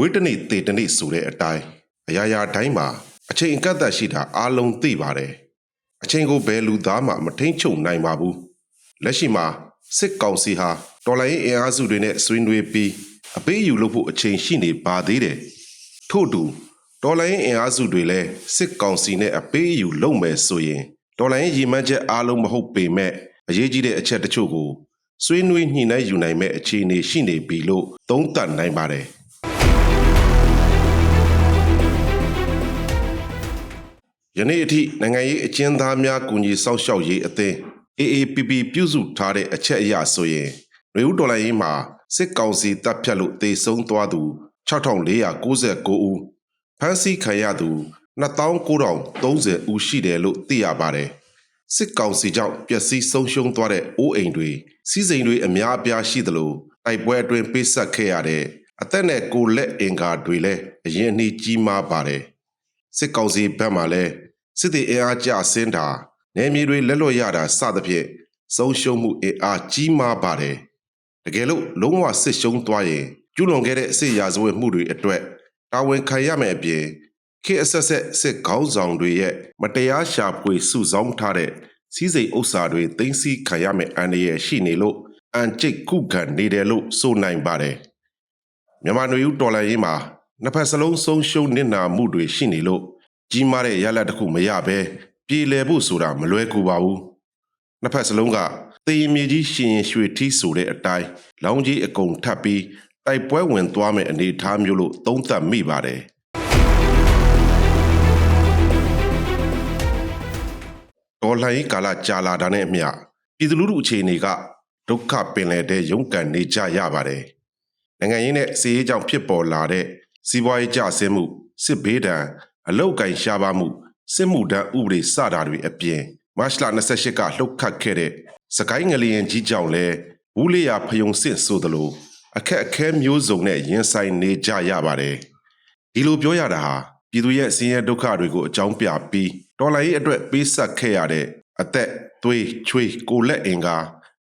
မွေးတစ်နေ့တည်တစ်နေ့ဆိုတဲ့အတိုင်းအရာရာတိုင်းမှာအချိန်အကန့်အသတ်ရှိတာအားလုံးသိပါတယ်အချိန်ကိုဘယ်လူသားမှမထိန်ချုပ်နိုင်ပါဘူးလက်ရှိမှာစစ်ကောင်စီဟာတော်လိုင်းအင်အားစုတွေနဲ့ဆွေးနွေးပြီးအပေးအယူလုပ်ဖို့အချိန်ရှိနေပါသေးတယ်ထို့အတူတော်လိုင်းအင်အားစုတွေလည်းစစ်ကောင်စီနဲ့အပေးအယူလုပ်မယ်ဆိုရင်တော်လိုင်းရည်မှန်းချက်အားလုံးမဟုတ်ပေမဲ့အရေးကြီးတဲ့အချက်တချို့ကိုဆွေးနွေးညှိနှိုင်းယူနိုင်မဲ့အခြေအနေရှိနေပြီလို့သုံးသပ်နိုင်ပါတယ် ယနေ့အထိနိုင်ငံရေးအကျဉ်းသားများကူညီစောင့်ရှောက်ရေးအသင်း AAPP ပြုစုထားတဲ့အချက်အရဆိုရင်ရေဦးဒေါ်လာရေးမှာစစ်ကောင်စီတပ်ဖြတ်လို့တေဆုံးသွားသူ6499ဦးဖမ်းဆီးခံရသူ2930ဦးရှိတယ်လို့သိရပါတယ်စစ်ကောင်စီကြောင့်ပျက်စီးဆုံးရှုံးသွားတဲ့အိုးအိမ်တွေစီးစိမ်တွေအများအပြားရှိသလိုတိုက်ပွဲအတွင်းပိတ်ဆက်ခဲ့ရတဲ့အသက်နဲ့ကိုယ်လက်အင်္ကာတွေလည်းအရင်အနည်းကြီးမားပါတယ်စစ်ကောင်စီဘက်မှလည်း စစ်တီအင်အားကြဆင်းတာနယ်မြေတွေလက်လွတ်ရတာစသဖြင့်ဆုံးရှုံးမှုအင်အားကြီးမားပါတယ်တကယ်လို့လုံးဝစစ်ရှုံးသွားရင်ကျူးလွန်ခဲ့တဲ့စစ်ရာဇဝတ်မှုတွေအတွက်တာဝန်ခံရမယ်အပြင်ခေတ်အဆက်ဆက်စစ်ခေါင်းဆောင်တွေရဲ့မတရားရှာဖွေစုဆောင်းထားတဲ့စီးစိမ်ဥစ္စာတွေသိမ်းဆည်းခံရမယ်အန္တရာယ်ရှိနေလို့အန်ကျိတ်ခုခံနေတယ်လို့ဆိုနိုင်ပါတယ်မြန်မာနွေဦးတော်လှန်ရေးမှာနှစ်ဖက်စလုံးဆုံးရှုံးနစ်နာမှုတွေရှိနေလို့ ကြီးမားတဲ့ရလဒ်တစ်ခုမရဘဲပြည်လည်ဖို့ဆိုတာမလွယ်ကူပါဘူးနှစ်ဖက်စလုံးကတေရင်မြေကြီးရှင်ရင်ရွှေထီးဆိုတဲ့အတိုင်းလောင်းကြီးအကုန်ထပ်ပြီးတိုက်ပွဲဝင်သွားမယ့်အနေအထားမျိုးလို့သုံးသပ်မိပါတယ်တော်လှန်ရေးကာလကြာလာတာနဲ့အမျှပြည်သူလူထုအခြေအနေကဒုက္ခပင်လယ်တဲ့ရုန်းကန်နေကြရပါတယ်နိုင်ငံရေးနဲ့စီးရေးကြောင့်ဖြစ်ပေါ်လာတဲ့စီးပွားရေးကျဆင်းမှုစစ်ဘေးဒဏ် အလုတ်ကင်ရှားပါမှုစစ်မှုထမ်းဥပဒေစတာတွေအပြင်မတ်လ28ကလှုပ်ခတ်ခဲ့တဲ့စကိုင်းငလျင်ကြီးကြောင့်လဲဘူးလေးရဖယုံစစ်ဆိုသလိုအခက်အခဲမျိုးစုံနဲ့ရင်ဆိုင်နေကြရပါတယ်ဒီလိုပြောရတာဟာပြည်သူရဲ့ဆင်းရဲဒုက္ခတွေကိုအကြောင်းပြပြီးတော်လှန်ရေးအတွက်ပေးဆက်ခဲ့ရတဲ့အသက်သွေးချွေးကိုယ်လက်အင်္ကာ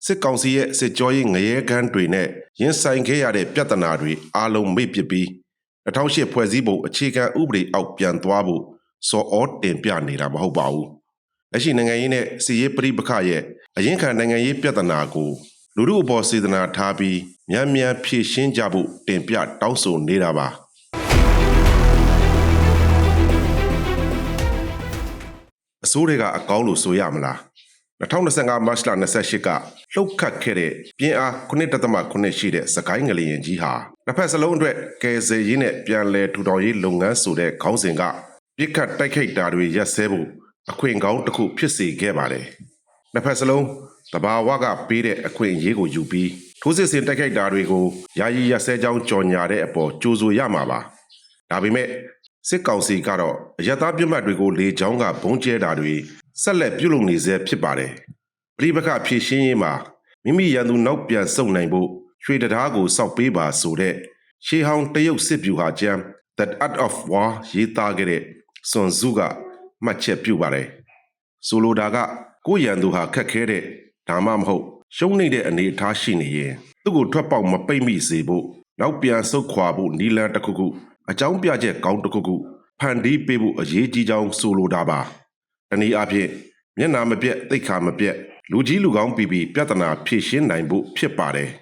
စစ်ကောင်စီရဲ့စစ်ကြောရေးငရဲကန်းတွေနဲ့ရင်ဆိုင်ခဲ့ရတဲ့ပြဿနာတွေအားလုံးမေ့ပစ်ပြီး 2008ဖွဲ့စည်းပုံအခြေခံဥပဒေအောက်ပြန်သွားဖို့စော်ဩတင်ပြနေတာမဟုတ်ပါဘူး။လက်ရှိနိုင်ငံရေးနဲ့စီရေးပရိပခရဲ့အရင်ခံနိုင်ငံရေးပြဿနာကိုလူမှုအပေါ်စေတနာထားပြီးမြန်မြန်ဖြေရှင်းကြဖို့တင်ပြတောင်းဆိုနေတာပါ။အစိုးရကအကောင်းလို့ဆိုရမလား 2025မတ်လ28ကလှုပ်ခတ်ခဲ့တဲ့ပြင်းအား9.8ရှိတဲ့စကိုင်းငလျင်ကြီးဟာတစ်ဖက်စလုံးအတွက်ကယ်ဆယ်ရေးနဲ့ပြန်လည်ထူထောင်ရေးလုပ်ငန်းဆိုတဲ့ခေါင်းစဉ်ကပြစ်ခတ်တိုက်ခိုက်တာတွေရက်စဲဖို့အခွင့်ကောင်းတစ်ခုဖြစ်စေခဲ့ပါတယ်။တစ်ဖက်စလုံးတဘာဝကပေးတဲ့အခွင့်အရေးကိုယူပြီးထိုးစစ်ဆင်တိုက်ခိုက်တာတွေကိုယာယီရက်စဲကြောင်းကြော်ညာတဲ့အပေါ်ကြိုးဆိုရမှာပါ။ဒါပေမဲ့စစ်ကောင်စီကတော့အယက်သားပြစ်မှတ်တွေကိုလေကြောင်းကဘုံကျဲတာတွေ ဆက်လက်ပြုလုပ်နေဆဲဖြစ်ပါတယ်။ပြိပခဖြည့်ရှင်းရေးမှာမိမိရန်သူနောက်ပြန်ဆုတ်နိုင်ဖို့ရွှေတရားကိုစောက်ပေးပါဆိုတဲ့ရှေးဟောင်းတရုတ်စစ်ဗျူဟာကျမ်း That Art of War ရေးသားခဲ့တဲ့စွန်ဇုကမှတ်ချက်ပြုပါတယ်။ဆိုလိုတာကကိုရန်သူဟာခက်ခဲတဲ့ဒါမှမဟုတ်ရှုံးနေတဲ့အနေအထားရှိနေရင်သူ့ကိုထွက်ပေါက်မပိတ်မိစေဖို့နောက်ပြန်ဆုတ်ခွာဖို့နီလန်တစ်ခုခုအကြောင်းပြချက်ကောင်းတစ်ခုခုဖန်တီးပေးဖို့အရေးကြီးကြောင်းဆိုလိုတာပါ။ တနည်းအားဖြင့်မျက်နာမပြတ်သိခါမပြတ်လူကြီးလူကောင်းပြီးပြီးပြဿနာဖြေရှင်းနိုင်ဖို့ဖြစ်ပါတယ်။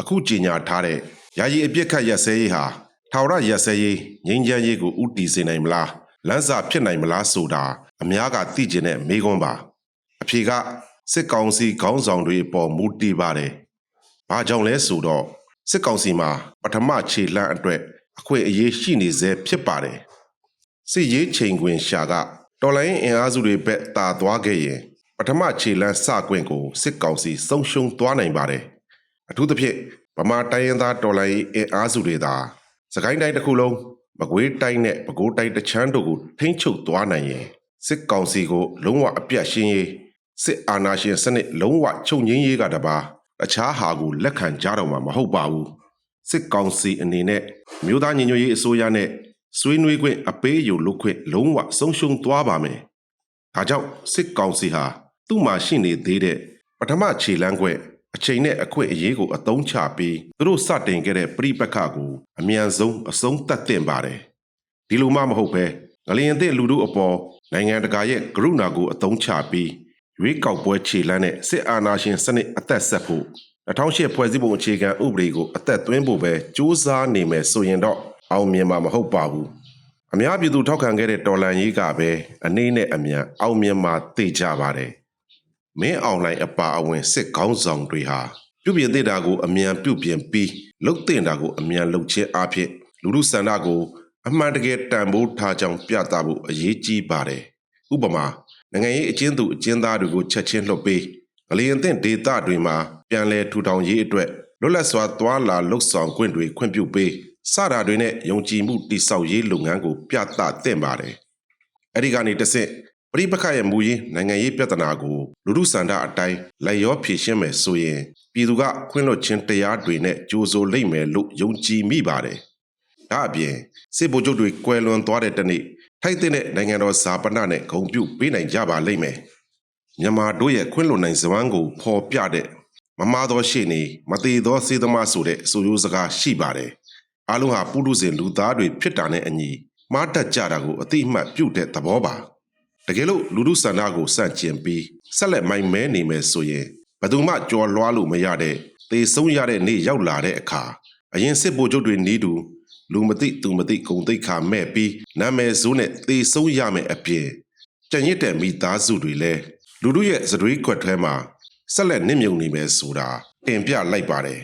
အခုကြေညာထားတဲ့ယာယီအပြစ်ခတ်ရက်စဲရေးဟာထာဝရရက်စဲရေးငြိမ်းချမ်းရေးကိုဥတီစေနိုင်မလားလမ်းစာဖြစ်နိုင်မလားဆိုတာအများကသိကျင်တဲ့မေးခွန်းပါအဖြေကစစ်ကောင်စီခေါင်းဆောင်တွေအပေါ်မူတည်ပါတယ်။ဘာကြောင့်လဲဆိုတော့စစ်ကောင်စီမှာပထမခြေလှမ်းအတွက် အခွင့်အရေးရှိနေစေဖြစ်ပါတယ်။စစ်ရေးချိန်ခွင်ရှာကတော်လိုင်းအင်အားစုတွေဘက်တာသွားခဲ့ရင်ပထမခြေလှမ်းစကွင့်ကိုစစ်ကောင်စီဆုံးရှုံးသွားနိုင်ပါတယ်။အထူးသဖြင့်ဗမာတိုင်းရင်းသားတော်လိုင်းအင်အားစုတွေသာစကိုင်းတိုင်းတစ်ခုလုံးမကွေးတိုင်းနဲ့ပဲခူးတိုင်းတချမ်းတို့ကိုထိမ့်ချုပ်သွားနိုင်ရင်စစ်ကောင်စီကိုလုံးဝအပြတ်ရှင်းရေးစစ်အာဏာရှင်စနစ်လုံးဝချုပ်ငြင်းရေးကတပါအခြားဟာကိုလက်ခံကြတော့မှာမဟုတ်ပါဘူး စစ်ကောင်စီအနေနဲ့မြို့သားညီညွတ်ရေးအစိုးရနဲ့ဆွေးနွေးခွင့်အပေးအယူလုပ်ခွင့်လုံးဝဆုံးရှုံးသွားပါမယ်ဒါကြောင့်စစ်ကောင်စီဟာသူ့မှာရှိနေသေးတဲ့ပထမခြေလမ်းခွဲအချိန်နဲ့အခွင့်အရေးကိုအသုံးချပြီးသူတို့စတင်ခဲ့တဲ့ပြိပက္ခကိုအမြန်ဆုံးအဆုံးသတ်တင်ပါတယ်ဒီလိုမှမဟုတ်ပဲငလျင်တဲ့လူတို့အပေါ်နိုင်ငံတကာရဲ့ကရုဏာကိုအသုံးချပြီးရွေးကောက်ပွဲခြေလှမ်းတဲ့စစ်အာဏာရှင်စနစ်အသက်ဆက်ဖို့ 2008ဖွဲ့စည်းပုံအခြေခံဥပဒေကိုအသက်သွင်းဖို့ပဲစူးစမ်းနေမယ်ဆိုရင်တော့အောင်မြင်မှာမဟုတ်ပါဘူးအများပြည်သူထောက်ခံခဲ့တဲ့တော်လန်ရေးကပဲအနေနဲ့အမြန်အောင်မြင်မှာသိကြပါတယ်။မင်းအောင်လှိုင်အပါအဝင်စစ်ကောင်းဆောင်တွေဟာပြုပြင်သင့်တာကိုအမြန်ပြုပြင်ပြီးလှုပ်တင်တာကိုအမြန်လှုပ်ခြင်းအဖြစ်လူမှုဆန္ဒကိုအမှန်တကယ်တန်ဖိုးထားကြောင်းပြသဖို့အရေးကြီးပါတယ်။ဥပမာနိုင်ငံရေးအကျဉ်းသူအကျဉ်းသားတွေကိုချက်ချင်းလှုပ်ပေး ငလျင်သင့်ဒေသတွေမှာပြန်လည်ထူထောင်ရေးအတွက်လွတ်လပ်စွာသွာလာလှုပ်ဆောင်ခွင့်တွေခွင့်ပြုပေးစတာတွေနဲ့ယုံကြည်မှုတိဆောက်ရေးလုပ်ငန်းကို ပြသသင့်ပါတယ်။အဲဒီကနေတစ်ဆင့်ပရိပခရဲ့မူရင်းနိုင်ငံရေးပြဿနာကိုလူမှုစန္ဒအတိုင်းလက်ရောဖြေရှင်းမယ်ဆိုရင်ပြည်သူကခွင့်လွှတ်ခြင်းတရားတွေနဲ့ကြိုးစိုးလိမ့်မယ်လို့ယုံကြည်မိပါတယ်။ဒါအပြင်စစ်ဗိုလ်ချုပ်တွေကွယ်လွန်သွားတဲ့တနေ့ထိုက်တဲ့နိုင်ငံတော်ဇာပနာနဲ့ဂုံပြုပေးနိုင်ကြပါလိမ့်မယ်။ မြန်မာတို့ရဲ့ခွင့်လွန်နိုင်စဝမ်းကိုဖော်ပြတဲ့မမာသောရှေ့နေမသေးသောစေသမားဆိုတဲ့အဆိုရိုးစကားရှိပါတယ်။အားလုံးဟာပုထုဇဉ်လူသားတွေဖြစ်တာနဲ့အညီမှားတတ်ကြတာကိုအတိအမှတ်ပြုတဲ့သဘောပါ။တကယ်လို့လူမှုဆန္ဒကိုစန့်ကျင်ပြီးဆက်လက်မိုင်မဲနေမယ်ဆိုရင်ဘယ်သူမှကြော်လွှားလို့မရတဲ့သေဆုံးရတဲ့နေ့ရောက်လာတဲ့အခါအရင်စစ်ဗိုလ်ချုပ်တွေနီးတူလူမသိသူမသိဂုံတိတ်ခါမဲ့ပြီးနာမည်ဆိုးနဲ့သေဆုံးရမယ်အပြင်ကြံရစ်တဲ့မိသားစုတွေလည်း လူတို့ရဲ့စတွေးခွက်ထဲမှာဆက်လက်နစ်မြုံနေမယ်ဆိုတာတင်ပြလိုက်ပါတယ်